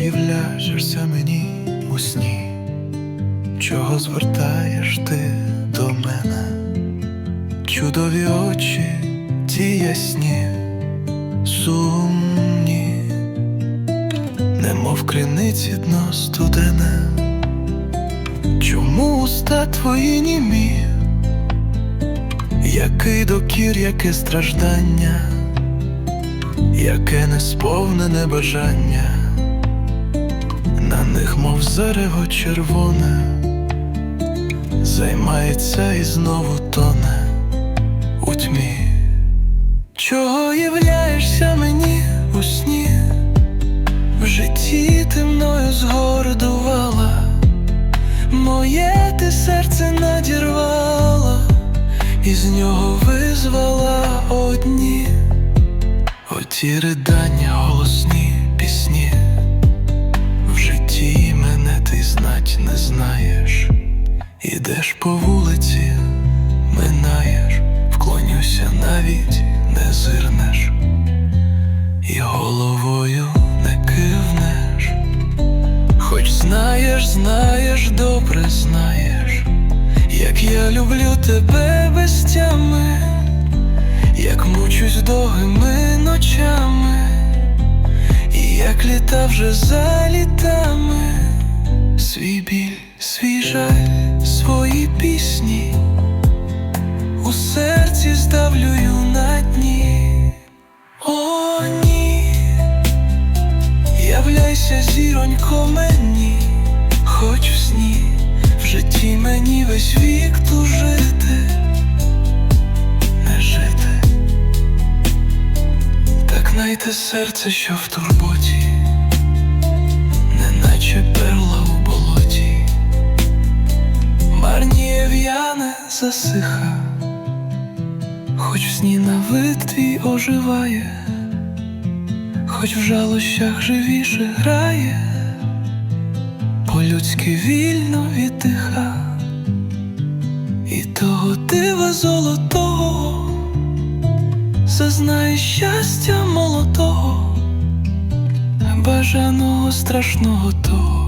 являєшся мені у сні? Чого звертаєш ти до мене? Чудові очі, ті ясні, сумні, немов криниці дно студене. Чому уста твої німі? Який докір, яке страждання, яке несповнене бажання, них, мов зарево червоне, займається і знову тоне у тьмі. Чого являєшся мені у сні? В житті ти мною згордувала, моє ти серце надірвала, і з нього визвала одні, оті ридання, голосні ідеш по вулиці, минаєш, вклонюся навіть не зирнеш, і головою не кивнеш, хоч знаєш, знаєш, добре знаєш, як я люблю тебе без тями, як мучусь довгими ночами. І як літа вже за літами, свій біль, свій жаль, серці здавлюю на дні. О, ні, являйся зіронько мені, хоч в сні, в житті мені весь вік тужити, не жити. Так найте серце, що в турботі, неначе перла у болоті, марніє в'яне засиха, хоч в сні на твій оживає, хоч в жалощах живіше грає, по-людськи вільно віддиха, і того дива золотого зазнає щастя молодого, бажаного страшного того.